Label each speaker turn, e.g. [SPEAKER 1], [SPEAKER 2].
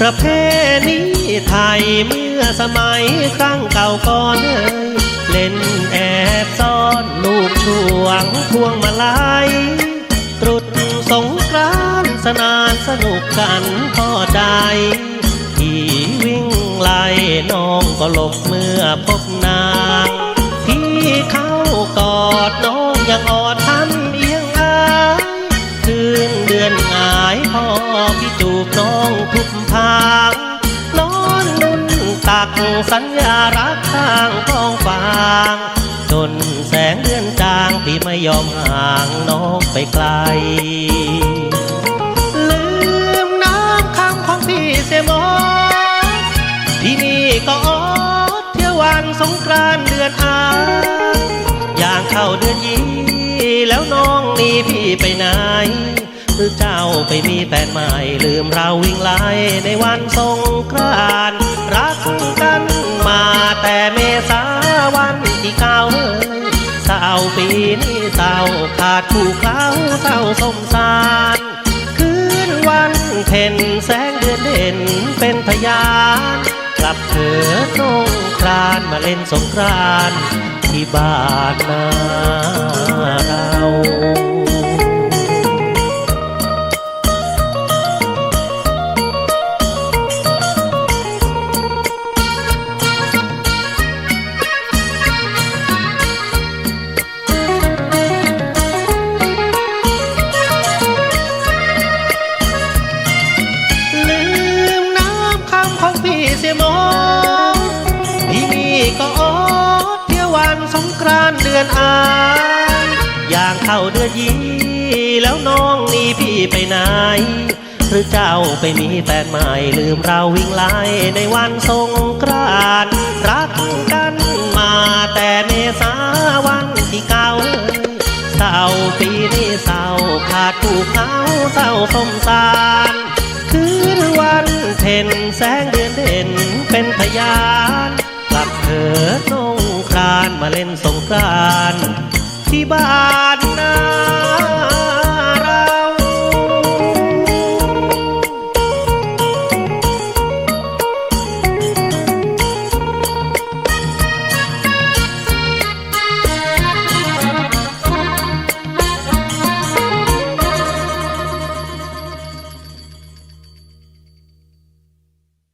[SPEAKER 1] ประเพณีไทยเมื่อสมัยครั้งเก่าก่อนเอ่ยเล่นแอบซ่อนลูกช่วงพวงมาลัยตรุษสงกรานสนานสนุกกันพอใดที่วิ่งไล่น้องก็หลบเมื่อพบนาง สัญญารักข้างกองฟางจนแสงเดือนจางพี่ไม่ยอมห่างน้องไปไกล ลืมน้ำคำของพี่เสียหมอที่นี่ก็ออดเที่ยววันสงกรานเดือนอาอย่างเข้าเดือนยีแล้วน้องนี่พี่ไปไหน หรือเจ้าไปมีแฟนใหม่ลืมเราวิ่งไล่ในวันสงกรานต์รักกันมาแต่เมษาวันที่เก้าเอ้ยเศร้าปีนี้เศร้าขาดคู่เขาเศร้าสมสารคืนวันเพ็ญแสงเดือนเด่นเป็นพยานกลับเถิดน้องครานมาเล่นสงกรานต์ที่บ้านนาเรา อนอายอย่างเข้าเดือนยีแล้วน้องนี่พี่ไปไหน หรือเจ้าไปมีแฟนใหม่ลืมเราวิ่งไล่ในวันสงกรานต์รักกันมาแต่เมษาวันที่เก้าเศร้าปีนี้เศร้าขาดผู้เขาเศร้าสมสารคืนวันเพ็ญแสงเดือนเด่นเป็นพยานกลับเถิด มาเล่นสงกรานต์ที่บ้านนา